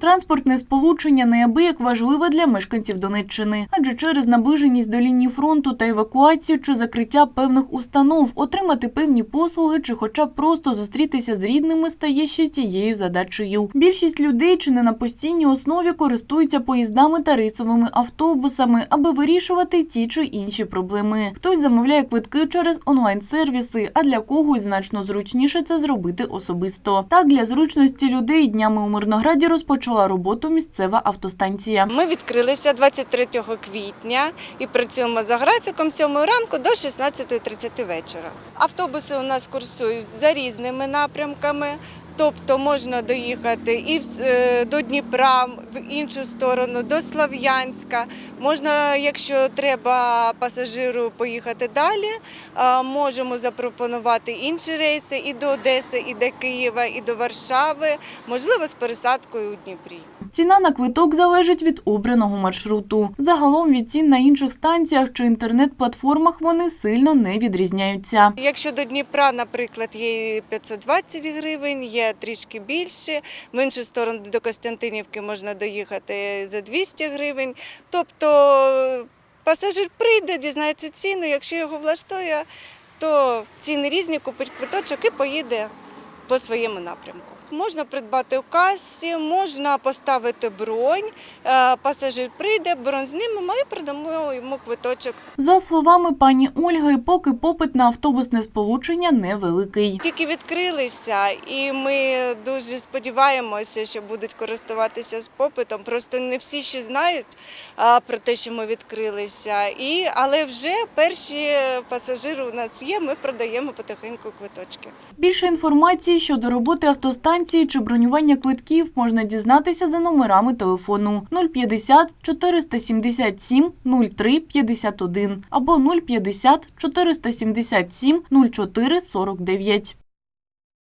Транспортне сполучення неабияк важливе для мешканців Донеччини, адже через наближеність до лінії фронту та евакуацію чи закриття певних установ отримати певні послуги чи, хоча б просто зустрітися з рідними, стає ще тією задачею. Більшість людей чи не на постійній основі користуються поїздами та рейсовими автобусами, аби вирішувати ті чи інші проблеми. Хтось замовляє квитки через онлайн-сервіси, а для когось значно зручніше це зробити особисто. Так для зручності людей днями у Мирнограді розпочала роботу місцева автостанція. Ми відкрилися 23 квітня і працюємо за графіком з 7 ранку до 16.30 вечора. Автобуси у нас курсують за різними напрямками. Тобто можна доїхати і е, до Дніпра, в іншу сторону, до Слов'янська. Можна, якщо треба пасажиру поїхати далі, можемо запропонувати інші рейси і до Одеси, і до Києва, і до Варшави, можливо, з пересадкою у Дніпрі. Ціна на квиток залежить від обраного маршруту. Загалом від цін на інших станціях чи інтернет-платформах вони сильно не відрізняються. Якщо до Дніпра, наприклад, є 520 гривень, є трішки більше. В іншу сторону до Костянтинівки можна доїхати за 200 гривень. Тобто пасажир прийде, дізнається ціну. Якщо його влаштує, то ціни різні, купить квиточок і поїде по своєму напрямку. Можна придбати у касі, можна поставити бронь. е, Пасажир прийде, бронь знімемо і продамо йому квиточок. За словами пані Ольги, поки попит на автобусне сполучення невеликий. Тільки відкрилися, і ми дуже сподіваємося, що будуть користуватися з попитом. Просто не всі ще знають про те, що ми відкрилися. І, але вже перші пасажири у нас є. Ми продаємо потихеньку квиточки. Більше інформації щодо роботи автостанції чи бронювання квитків можна дізнатися за номерами телефону 050 477 03 51 або 050 477 04 49.